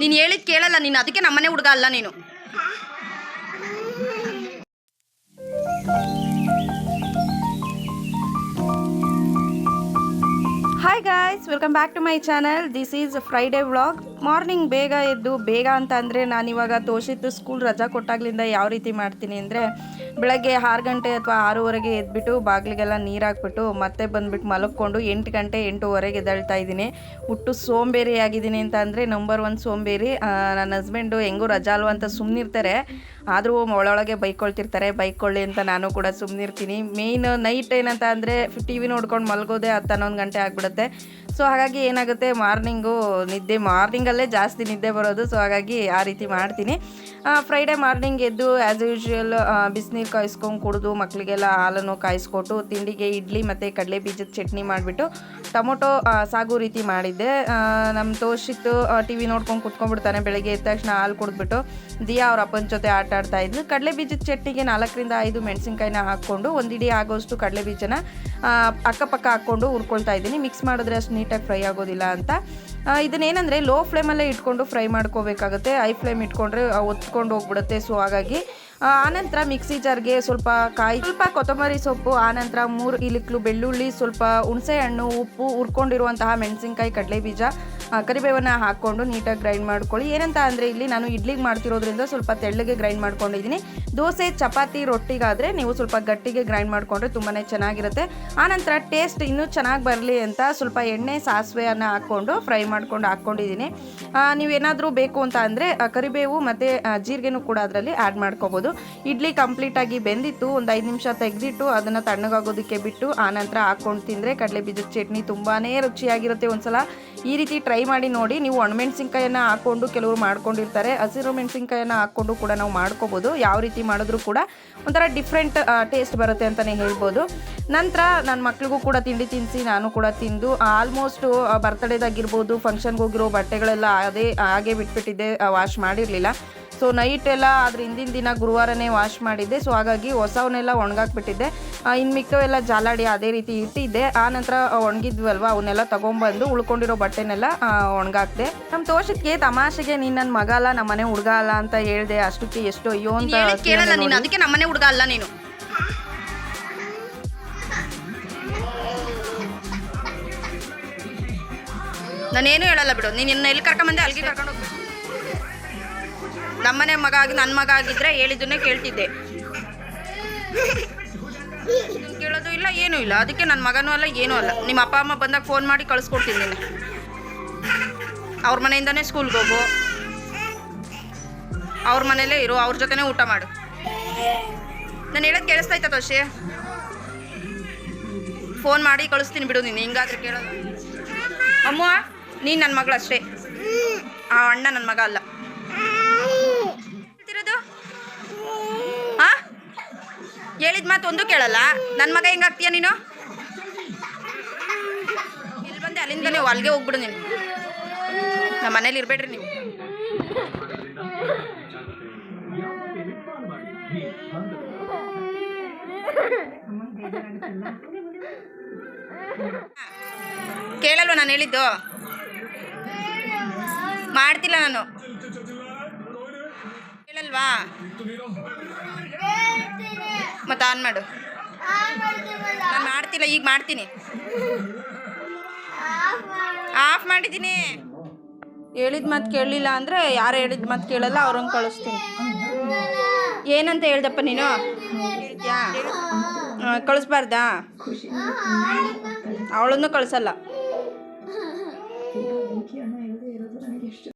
ನೀನು ಹೇಳಿದ್ ಕೇಳಲ್ಲ, ನೀನು ಅದಕ್ಕೆ ನಮ್ಮನೆ ಹುಡುಗ ಅಲ್ಲ ನೀನು. Hi guys welcome back to my channel this is Friday vlog morning ಬೇಗ ಎದ್ದು, ಬೇಗ ಅಂತ ಅಂದರೆ ನಾನಿವಾಗ ತೋಷಿತ್ತು ಸ್ಕೂಲ್ ರಜಾ ಕೊಟ್ಟಾಗ್ಲಿಂದ ಯಾವ ರೀತಿ ಮಾಡ್ತೀನಿ ಅಂದರೆ ಬೆಳಗ್ಗೆ ಆರು ಗಂಟೆ ಅಥವಾ ಆರೂವರೆಗೆ ಎದ್ಬಿಟ್ಟು ಬಾಗಿಲಿಗೆಲ್ಲ ನೀರು ಹಾಕ್ಬಿಟ್ಟು ಮತ್ತೆ ಬಂದ್ಬಿಟ್ಟು ಮಲಕ್ಕೊಂಡು ಎಂಟು ಗಂಟೆ, ಎಂಟೂವರೆಗೆ ಎದ್ದೇಳ್ತಾ ಇದ್ದೀನಿ. ಹುಟ್ಟು ಸೋಂಬೇರಿ ಆಗಿದ್ದೀನಿ ಅಂತ ಅಂದರೆ ನಂಬರ್ ಒನ್ ಸೋಂಬೇರಿ. ನನ್ನ ಹಸ್ಬೆಂಡು ಹೆಂಗೂ ರಜಾ ಅಲ್ವ ಅಂತ ಸುಮ್ಮನಿರ್ತಾರೆ ಆದರೂ ಒಳೊಳಗೆ ಬೈಕೊಳ್ತಿರ್ತಾರೆ. ಬೈಕೊಳ್ಳಿ ಅಂತ ನಾನು ಕೂಡ ಸುಮ್ಮನಿರ್ತೀನಿ ಮೇಯ್ನ್ ನೈಟ್ ಏನಂತ ಅಂದರೆ ಟಿ ವಿ ನೋಡ್ಕೊಂಡು ಮಲ್ಗೋದೆ ಹತ್ತು, ಹನ್ನೊಂದು ಗಂಟೆ ಆಗಿಬಿಡುತ್ತೆ. ಸೊ ಹಾಗಾಗಿ ಏನಾಗುತ್ತೆ? ಮಾರ್ನಿಂಗು ನಿದ್ದೆ ಮಾರ್ನಿಂಗಲ್ಲೇ ಜಾಸ್ತಿ ನಿದ್ದೆ ಬರೋದು. ಸೊ ಹಾಗಾಗಿ ಆ ರೀತಿ ಮಾಡ್ತೀನಿ. ಫ್ರೈಡೇ ಮಾರ್ನಿಂಗ್ ಎದ್ದು ಆ್ಯಸ್ ಯೂಶ್ವಲ್ ಬಿಸಿನೀರು ಕಾಯಿಸ್ಕೊಂಡು ಕುಡಿದು ಮಕ್ಕಳಿಗೆಲ್ಲ ಹಾಲನ್ನು ಕಾಯಿಸ್ಕೊಟ್ಟು ತಿಂಡಿಗೆ ಇಡ್ಲಿ ಮತ್ತು ಕಡಲೆ ಬೀಜದ ಚಟ್ನಿ ಮಾಡಿಬಿಟ್ಟು ಟೊಮೊಟೊ ಸಾಗು ರೀತಿ ಮಾಡಿದ್ದೆ. ನಮ್ಮ ತೋಷಿತ್ತು ಟಿ ವಿ ನೋಡ್ಕೊಂಡು ಕುತ್ಕೊಂಡ್ಬಿಡ್ತಾನೆ ಬೆಳಗ್ಗೆ ಎದ್ದ ತಕ್ಷಣ ಹಾಲು ಕುಡಿದ್ಬಿಟ್ಟು ದಿಯಾ ಅವ್ರ ಅಪ್ಪನ ಜೊತೆ ಆಟ ಆಡ್ತಾ ಇದ್ಲು. ಕಡಲೆ ಬೀಜದ ಚಟ್ನಿಗೆ ನಾಲ್ಕರಿಂದ ಐದು ಮೆಣಸಿನ್ಕಾಯಿನ ಹಾಕ್ಕೊಂಡು ಒಂದಿಡಿ ಆಗೋಷ್ಟು ಕಡಲೆ ಬೀಜನ ಅಕ್ಕಪಕ್ಕ ಹಾಕ್ಕೊಂಡು ಹುರ್ಕೊಳ್ತಾ ಇದ್ದೀನಿ. ಮಿಕ್ಸ್ ಮಾಡಿದ್ರೆ ಅಷ್ಟು ನೀಟಾಗಿ ಫ್ರೈ ಆಗೋದಿಲ್ಲ ಅಂತ. ಇದನ್ನೇನಂದರೆ ಲೋ ಫ್ಲೇಮಲ್ಲೇ ಇಟ್ಕೊಂಡು ಫ್ರೈ ಮಾಡ್ಕೋಬೇಕಾಗುತ್ತೆ. ಹೈ ಫ್ಲೇಮ್ ಇಟ್ಕೊಂಡ್ರೆ ಒತ್ಕೊಂಡು ಹೋಗ್ಬಿಡುತ್ತೆ. ಸೊ ಹಾಗಾಗಿ ಆನಂತರ ಮಿಕ್ಸಿ ಜಾರ್ಗೆ ಸ್ವಲ್ಪ ಕಾಯಿ, ಸ್ವಲ್ಪ ಕೊತ್ತಂಬರಿ ಸೊಪ್ಪು, ಆನಂತರ ಮೂರು ಇಲಿಕ್ಲು ಬೆಳ್ಳುಳ್ಳಿ, ಸ್ವಲ್ಪ ಹುಣಸೆ ಹಣ್ಣು ಉಪ್ಪು, ಹುರ್ಕೊಂಡಿರುವಂತಹ ಮೆಣಸಿನಕಾಯಿ ಕಡಲೆ ಬೀಜ ಕರಿಬೇವನ್ನ ಹಾಕ್ಕೊಂಡು ನೀಟಾಗಿ ಗ್ರೈಂಡ್ ಮಾಡ್ಕೊಳ್ಳಿ. ಏನಂತ ಅಂದರೆ ಇಲ್ಲಿ ನಾನು ಇಡ್ಲಿಗೆ ಮಾಡ್ತಿರೋದ್ರಿಂದ ಸ್ವಲ್ಪ ತೆಳ್ಳಗೆ ಗ್ರೈಂಡ್ ಮಾಡ್ಕೊಂಡಿದ್ದೀನಿ. ದೋಸೆ, ಚಪಾತಿ, ರೊಟ್ಟಿಗಾದರೆ ನೀವು ಸ್ವಲ್ಪ ಗಟ್ಟಿಗೆ ಗ್ರೈಂಡ್ ಮಾಡಿಕೊಂಡ್ರೆ ತುಂಬಾ ಚೆನ್ನಾಗಿರುತ್ತೆ. ಆನಂತರ ಟೇಸ್ಟ್ ಇನ್ನೂ ಚೆನ್ನಾಗಿ ಬರಲಿ ಅಂತ ಸ್ವಲ್ಪ ಎಣ್ಣೆ, ಸಾಸಿವೆಯನ್ನು ಹಾಕ್ಕೊಂಡು ಫ್ರೈ ಮಾಡ್ಕೊಂಡು ಹಾಕ್ಕೊಂಡಿದ್ದೀನಿ. ನೀವೇನಾದರೂ ಬೇಕು ಅಂತ ಅಂದರೆ ಕರಿಬೇವು ಮತ್ತು ಜೀರಿಗೆನೂ ಕೂಡ ಅದರಲ್ಲಿ ಆ್ಯಡ್ ಮಾಡ್ಕೋಬೋದು. ಇಡ್ಲಿ ಕಂಪ್ಲೀಟಾಗಿ ಬೆಂದಿತ್ತು, ಒಂದು ಐದು ನಿಮಿಷ ತೆಗೆದಿಟ್ಟು ಅದನ್ನು ತಣ್ಣಗಾಗೋದಕ್ಕೆ ಬಿಟ್ಟು ಆನಂತರ ಹಾಕ್ಕೊಂಡು ತಿಂದರೆ ಕಡಲೆ ಬೀಜದ ಚಟ್ನಿ ತುಂಬಾ ರುಚಿಯಾಗಿರುತ್ತೆ ಒಂದ್ಸಲ. ಈ ರೀತಿ ಟ್ರೈ ಮಾಡಿ ನೋಡಿ, ನೀವು ಒಣಮೆಣಸಿನ್ಕಾಯನ್ನು ಹಾಕ್ಕೊಂಡು ಕೆಲವರು ಮಾಡ್ಕೊಂಡಿರ್ತಾರೆ. ಹಸಿರು ಮೆಣಸಿನ್ಕಾಯನ್ನು ಹಾಕ್ಕೊಂಡು ಕೂಡ ನಾವು ಮಾಡ್ಕೋಬೋದು. ಯಾವ ರೀತಿ ಮಾಡಿದ್ರೂ ಕೂಡ ಒಂಥರ ಡಿಫ್ರೆಂಟ್ ಟೇಸ್ಟ್ ಬರುತ್ತೆ ಅಂತಲೇ ಹೇಳ್ಬೋದು. ನಂತರ ನನ್ನ ಮಕ್ಳಿಗೂ ಕೂಡ ತಿಂಡಿ ತಿನ್ನಿಸಿ ನಾನು ಕೂಡ ತಿಂದು ಆಲ್ಮೋಸ್ಟು ಬರ್ತ್ಡೇದಾಗಿರ್ಬೋದು ಫಂಕ್ಷನ್ಗೆ ಹೋಗಿರೋ ಬಟ್ಟೆಗಳೆಲ್ಲ ಅದೇ, ಹಾಗೆ ಬಿಟ್ಬಿಟ್ಟಿದ್ದೆ ವಾಶ್ ಮಾಡಿರಲಿಲ್ಲ. ಸೊ ನೈಟ್ ಎಲ್ಲ ಅದ್ರ ಹಿಂದಿನ ದಿನ ಗುರುವಾರನೇ ವಾಶ್ ಮಾಡಿದ್ದೆ. ಸೊ ಹಾಗಾಗಿ ಹೊಸವನ್ನೆಲ್ಲ ಒಣಗಾಕ್ಬಿಟ್ಟಿದ್ದೆ. ಇನ್ನು ಮಿಕ್ಕವೆಲ್ಲ ಜಾಲಾಡಿ ಅದೇ ರೀತಿ ಇಟ್ಟಿದ್ದೆ. ಆ ನಂತರ ಒಣಗಿದ್ವಲ್ವ ಅವನ್ನೆಲ್ಲ ತಗೊಂಡ್ಬಂದು ಉಳ್ಕೊಂಡಿರೋ ಬಟ್ಟೆನೆಲ್ಲ ಒಣಗಾಕ್ದೆ. ನಮ್ಮ ತೋಷಕ್ಕೆ ತಮಾಷೆಗೆ ನೀನು ನನ್ನ ಮಗ ಅಲ್ಲ ನಮ್ಮನೆ ಹುಡುಗ ಅಲ್ಲ ಅಂತ ಹೇಳ್ದೆ. ಅಷ್ಟಕ್ಕೆ ಎಷ್ಟು ಅಯ್ಯೋ ಅಂತ ಕೇಳಲ್ಲ ನೀನು ಅದಕ್ಕೆ ನಮ್ಮನೆ ಹುಡುಗ ಅಲ್ಲ ನೀನು. ನಾನೇನು ಹೇಳಲ್ಲ ಬಿಡು. ನೀನು ಎಲ್ಲಿ ಕರ್ಕೊಂಬಂದೆ ಅಲ್ಲಿಗೆ ಕರ್ಕೊಂಡು ನಮ್ಮನೆ ಮಗ ಆಗಿ ನನ್ನ ಮಗ ಆಗಿದ್ರೆ ಹೇಳಿದ್ದನ್ನೇ ಕೇಳ್ತಿದ್ದೆ. ಕೇಳೋದು ಇಲ್ಲ, ಏನೂ ಇಲ್ಲ. ಅದಕ್ಕೆ ನನ್ನ ಮಗನೂ ಅಲ್ಲ, ಏನೂ ಅಲ್ಲ. ನಿಮ್ಮ ಅಪ್ಪ, ಅಮ್ಮ ಬಂದಾಗ ಫೋನ್ ಮಾಡಿ ಕಳಿಸ್ಕೊಡ್ತೀನಿ ನೀನು ಅವ್ರ ಮನೆಯಿಂದನೇ ಸ್ಕೂಲ್ಗೆ ಹೋಗು. ಅವ್ರ ಮನೇಲೇ ಇರು, ಅವ್ರ ಜೊತೆನೇ ಊಟ ಮಾಡು. ನಾನು ಹೇಳೋದು ಕೇಳಿಸ್ತಾಯ್ತಾ ತೋಷಿ? ಫೋನ್ ಮಾಡಿ ಕಳಿಸ್ತೀನಿ ಬಿಡು ನೀನು, ಹಿಂಗಾದ್ರೆ ಕೇಳೋದು. ಅಮ್ಮ, ನೀನು ನನ್ನ ಮಗಳು ಅಷ್ಟೇ ಆ ಅಣ್ಣ ನನ್ನ ಮಗ ಅಲ್ಲ. ಹೇಳಿದ ಮಾತು ಒಂದು ಕೇಳಲ್ಲ. ನನ್ನ ಮಗ ಹೆಂಗಾಗ್ತೀಯ ನೀನು? ಇಲ್ಲಿ ಬಂದೆ, ಅಲ್ಲಿಂದ ನೀವು ಅಲ್ಲಿಗೆ ಹೋಗ್ಬಿಡು ನೀನು. ನಮ್ಮ ಮನೇಲಿ ಇರಬೇಡ್ರಿ ನೀವು. ಕೇಳಲ್ವ ನಾನು ಹೇಳಿದ್ದು? ಮಾಡ್ತಿಲ್ಲ ನಾನು. ಕೇಳಲ್ವಾ? ಮತ್ತೆ ಆನ್ ಮಾಡು. ನಾನು ಮಾಡ್ತಿಲ್ಲ ಈಗ ಮಾಡ್ತೀನಿ. ಆಫ್ ಮಾಡಿದ್ದೀನಿ. ಹೇಳಿದ ಮಾತು ಕೇಳಲಿಲ್ಲ ಅಂದರೆ ಯಾರು ಹೇಳಿದ ಮಾತು ಕೇಳಲ್ಲ ಅವ್ರನ್ನ ಕಳಿಸ್ತೀನಿ. ಏನಂತ ಹೇಳ್ದಪ್ಪ ನೀನು? ಕಳಿಸ್ಬಾರ್ದಾ? ಅವಳನ್ನು ಕಳಿಸಲ್ಲ.